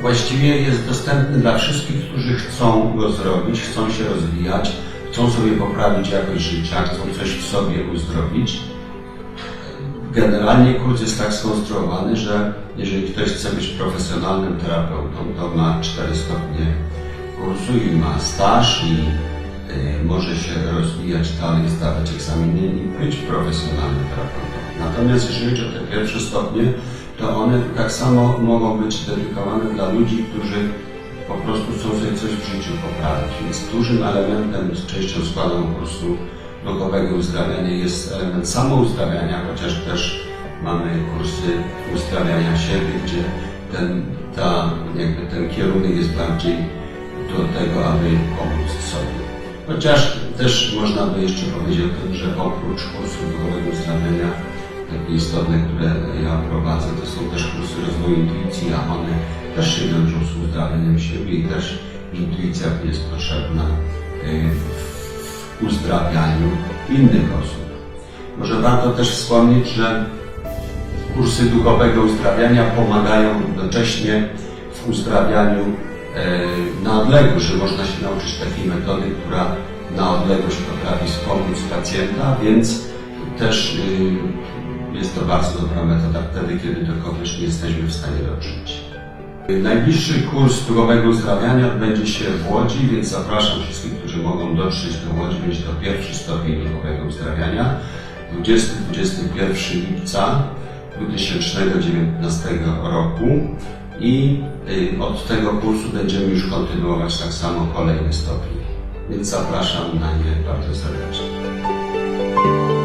właściwie jest dostępny dla wszystkich, którzy chcą go zrobić, chcą się rozwijać, chcą sobie poprawić jakość życia, chcą coś w sobie uzdrowić. Generalnie kurs jest tak skonstruowany, że jeżeli ktoś chce być profesjonalnym terapeutą, to ma 4 stopnie kursu i ma staż i y, może się rozwijać dalej, zdawać egzaminy i być profesjonalnym terapeutą. Natomiast jeżeli chodzi o te pierwsze stopnie, to one tak samo mogą być dedykowane dla ludzi, którzy po prostu chcą sobie coś w życiu poprawić. Więc dużym elementem, częścią składu kursu duchowego uzdrawiania jest element samouzdrawiania, chociaż też mamy kursy uzdrawiania siebie, gdzie ten, ta, jakby ten kierunek jest bardziej do tego, aby pomóc sobie. Chociaż też można by jeszcze powiedzieć o tym, że oprócz kursu duchowego uzdrawiania, takie istotne, które ja prowadzę, to są też kursy rozwoju intuicji, a one też się wiążą z uzdrawianiem siebie i też intuicja jest potrzebna y, w uzdrawianiu innych osób. Może warto też wspomnieć, że kursy duchowego uzdrawiania pomagają jednocześnie w uzdrawianiu e, na odległość, że można się nauczyć takiej metody, która na odległość potrafi wspomóc pacjenta, więc też y, jest to bardzo dobra metoda wtedy, kiedy do kogoś nie jesteśmy w stanie dotrzeć. Najbliższy kurs duchowego uzdrawiania odbędzie się w Łodzi, więc zapraszam wszystkich, którzy mogą dotrzeć do Łodzi. Będzie to pierwszy stopień duchowego uzdrawiania. 20-21 lipca 2019 roku i y, od tego kursu będziemy już kontynuować tak samo kolejne stopnie. Więc zapraszam na nie bardzo serdecznie.